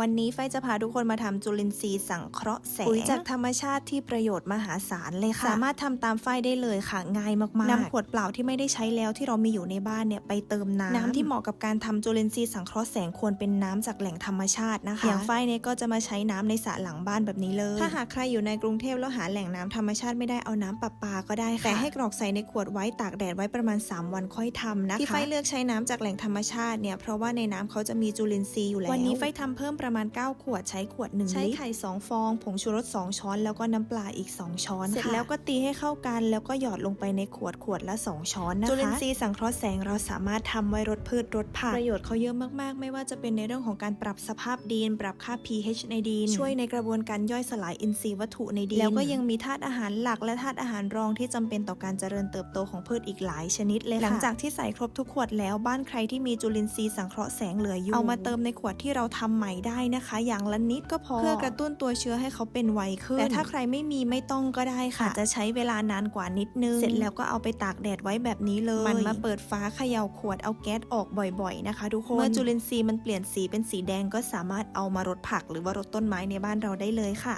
วันนี้ไฟจะพาทุกคนมาทำจุลินทรีย์สังเคราะห์แสงปุ๋ยจากธรรมชาติที่ประโยชน์มหาศาลเลยค่ะ สามารถทำตามไฟได้เลยค่ะ ง่ายมากๆนำขวดเปล่าที่ไม่ได้ใช้แล้วที่เรามีอยู่ในบ้านเนี่ยไปเติมน้ำน้ำที่เหมาะกับการทำจุลินทรีย์สังเคราะห์แสงควรเป็นน้ำจากแหล่งธรรมชาตินะคะ อย่างไฟเนี่ยก็จะมาใช้น้ำในสระหลังบ้านแบบนี้เลย ถ้าหากใครอยู่ในกรุงเทพแล้วหาแหล่งน้ำธรรมชาติไม่ได้เอาน้ำประปาก็ได้ค่ะแต่ให้กรอกใส่ในขวดไว้ตากแดดไว้ประมาณ 3 วันค่อยทำนะคะที่ไฟเลือกใช้น้ำจากแหล่งธรรมชาติเนี่ยเพราะว่าในน้ำเขาจะมีจุลินทรีย์อยู่แล้ววันนี้ไฟทำเพิ่มประมาณ 9 ขวดใช้ขวด 1 ลิตร ใช้ไข่ 2 ฟอง ผงชูรส 2 ช้อน แล้วก็น้ำปลาอีก 2 ช้อน เสร็จแล้วก็ตีให้เข้ากัน แล้วก็หยอดลงไปในขวดขวดละ 2 ช้อนนะคะ จุลินทรีย์สังเคราะห์แสงเราสามารถทำไว้รดพืชรดผัก ประโยชน์เขาเยอะมากๆ ไม่ว่าจะเป็นในเรื่องของการปรับสภาพดิน ปรับค่า pH ในดิน ช่วยในกระบวนการย่อยสลายอินทรีย์วัตถุในดิน แล้วก็ยังมีธาตุอาหารหลักและธาตุอาหารรองที่จำเป็นต่อการเจริญเติบโตของพืชอีกหลายชนิดเลยค่ะหลังจากที่ใส่ครบทุกขวดแล้วบ้านใครที่มีจุลินทรีย์สังเคราะห์แสงเหลืออยู่เอามาเติมในขวดที่เราทำใหม่ได้นะคะ อย่างละนิดก็พอเพื่อกระตุ้นตัวเชื้อให้เขาเป็นไวขึ้น แต่ถ้าใครไม่มีไม่ต้องก็ได้ค่ะจะใช้เวลานานกว่านิดนึง เสร็จแล้วก็เอาไปตากแดดไว้แบบนี้เลย มันมาเปิดฟ้าเขย่าขวดเอาแก๊สออกบ่อยๆนะคะ ทุกคน เมื่อจุลินทรีย์มันเปลี่ยนสีเป็นสีแดงก็สามารถเอามารดผัก หรือว่ารดต้นไม้ในบ้านเราได้เลยค่ะ